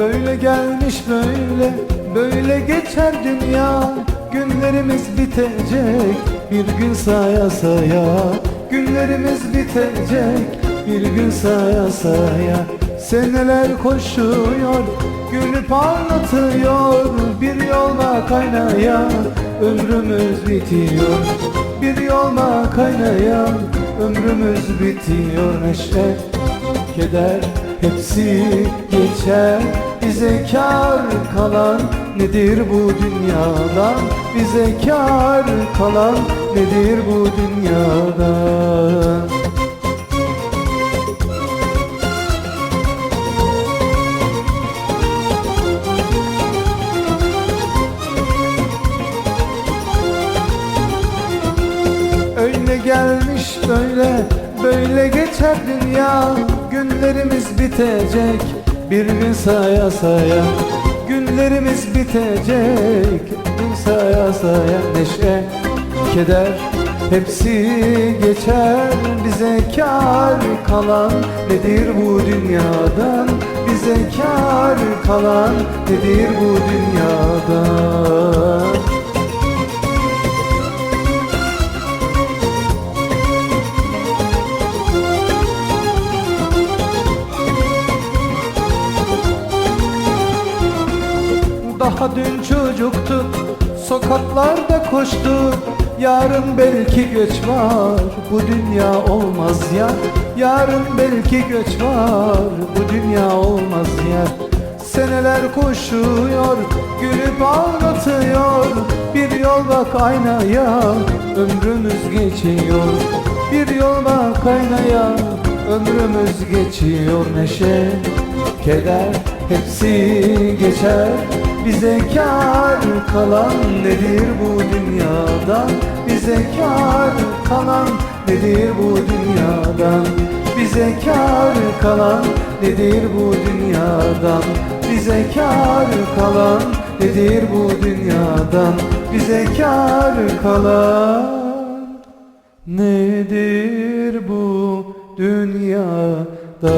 Böyle gelmiş böyle Böyle geçer dünya. Günlerimiz bitecek Bir gün saya saya. Günlerimiz bitecek Bir gün saya saya. Seneler koşuyor Günü parlatıyor Bir yolda kaynayan Ömrümüz bitiyor. Bir yolda kaynayan Ömrümüz bitiyor. Neşe Keder hepsi geçer Bize kar kalan nedir bu dünyada Bize kar kalan nedir bu dünyada Öyle gelmiş böyle Böyle geçer dünya. Günlerimiz bitecek Bir gün saya saya Günlerimiz bitecek. Gün saya saya Neşe, keder Hepsi geçer. Bize kar kalan Nedir bu dünyadan? Bize kar kalan Nedir bu dünyadan Daha dün çocuktuk Sokaklarda koştuk Yarın belki göç var Bu dünya olmaz ya. Yarın belki göç var Bu dünya olmaz ya. Seneler koşuyor Gülüp ağlatıyor. Bir yol bak aynaya Ömrümüz geçiyor. Bir yol bak aynaya Ömrümüz geçiyor. Neşe Keder hepsi geçer Bize kar kalan nedir bu dünyada? Bize kar kalan nedir bu dünyadan Bize kar kalan nedir bu dünyadan Bize kar kalan nedir bu dünyadan Bize kar kalan nedir bu dünyada